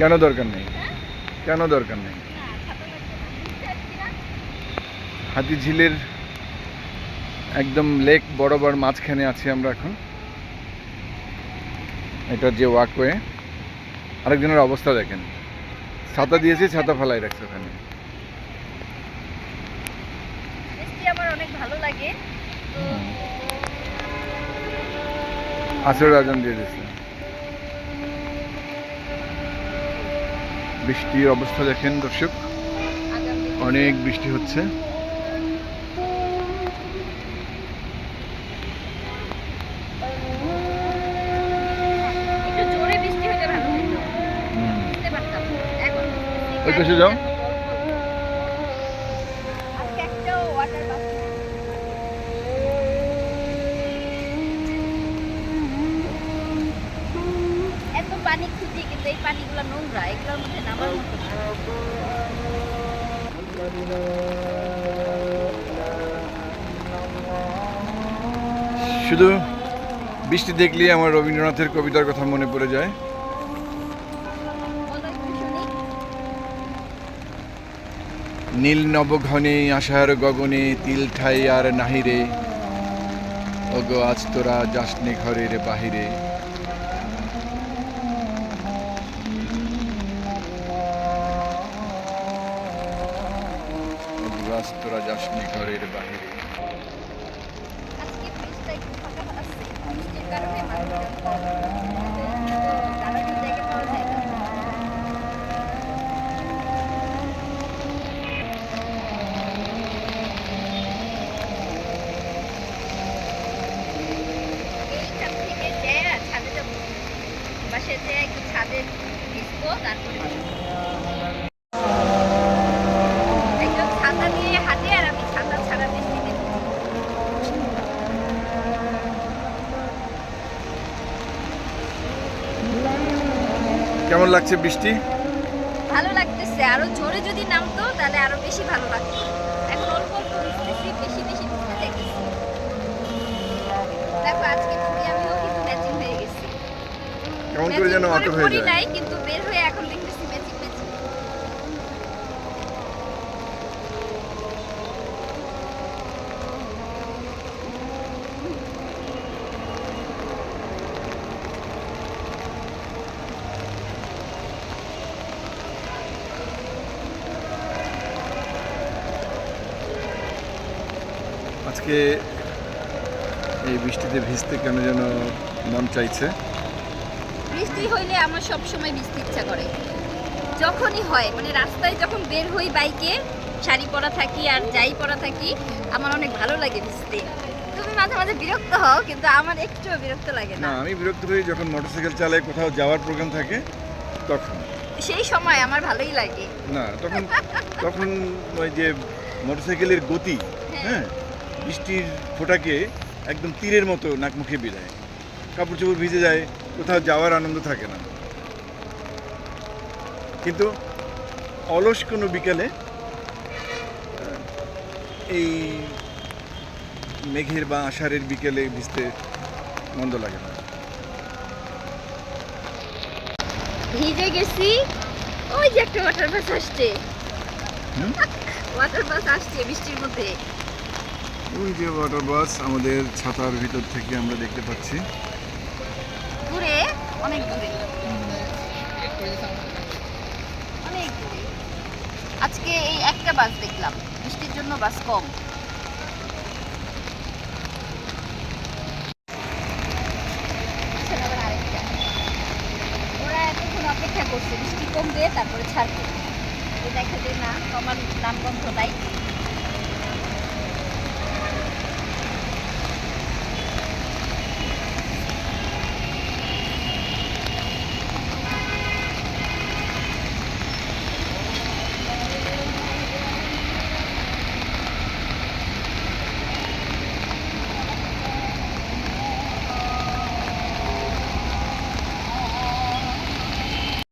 কেন দরকার নেই? কেন দরকার নেই? হাতি ঝিলের একদম লেক বরাবর মাঝখানে আছি আমরা এখন। এটা যে ওয়াকওয়ে আরেকজনের অবস্থা দেখেন। ছাতা দিয়েছি ছাতা ফেলাই রাখছে ওখানে। বৃষ্টি আমার অনেক ভালো লাগে আসর আজান দিয়ে দিয়েছে। বৃষ্টির অবস্থা দেখেন দর্শক। অনেক বৃষ্টি হচ্ছে। ওই পাশে যাও। পানি এই পানিগুলো নোংরা, এগুলোর মধ্যে নামার মতো শুধু বৃষ্টি দেখলেই আমার রবীন্দ্রনাথের কবিতার কথা মনে পড়ে যায়। নীল নবঘনে আশার গগনে তিল ঠাই আর নাহিরে। ওগো আজ তোরা যাসনি ঘরের বাহিরে। আজ তোরা যাসনি ঘরের বাহিরে। আজকে ব্রিজটা একটু ফাঁকা আছে বৃষ্টির কারণে মানুষজন কম। দাঁড়ানোর জায়গা পাওয়া যায় না। এইখান থেকে যেয়ে ছাদে যাব বাসে যেয়ে একটু ছাদে ভিজবো তারপরে বাসায় যাব। একজন ছাতা নিয়ে হাঁটে আর আমি ছাতা ছাড়া বৃষ্টিতে ভিজি। কেমন লাগছে বৃষ্টি? ভালো লাগতেছে। আরও জোরে যদি নামতো তাহলে আরও বেশি ভালো লাগতো। এখন অল্প অল্প বৃষ্টি বেশি বেশি ভিজতে দেখতেছি। দেখো আজকে তুমি আমিও কিন্তু ম্যাচিং হয়ে গেছি। কেমন করে যেন অটো হয়ে যায়। কিন্তু বের হয়ে এখন আজকে এই বৃষ্টিতে ভিজতে কেন যেন মন চাইছে? বৃষ্টি হইলে আমার সব সময় ভিজতে ইচ্ছা করে। যখনই হয় মানে রাস্তায় যখন বের হই বাইকে শাড়ি পরা থাকি আর যাই পরা থাকি আমার অনেক ভালো লাগে ভিজতে। তুমি মাঝে মাঝে বিরক্ত হও কিন্তু আমার একটুও বিরক্ত লাগে না। না আমি বিরক্ত হই যখন মোটরসাইকেল চালায় কোথাও যাওয়ার প্রোগ্রাম থাকে তখন। সেই সময় আমার ভালোই লাগে। না তখন তখন ওই যে মোটরসাইকেলের গতি হ্যাঁ? বৃষ্টির ফোঁটাকে একদম তীরের মতো নাক মুখে বিদায়। কাপড় চোপড় ভিজে যায় কোথাও যাওয়ার আনন্দ থাকে না। কিন্তু অলস কোনো বিকালে এই মেঘের বা আষাঢ়ের বিকেলে ভিজতে মন্দ লাগে না। ভিজে গেছি ওই যে একটা ওয়াটার বাস আসছে। ওয়াটার বাস আসছে বৃষ্টির মধ্যে। ওই যে ওয়াটার বাস আমাদের ছাতার ভিতর থেকে আমরা দেখতে পাচ্ছি। দূরে, অনেক দূরে। অনেক দূরে। আজকে এই একটা বাস দেখলাম। বৃষ্টির জন্য বাস কম। অপেক্ষা করছে, বৃষ্টি কমবে, তারপরে ছাড়বে। দেখা যায় না, আমার নাম গন্ধ নাই।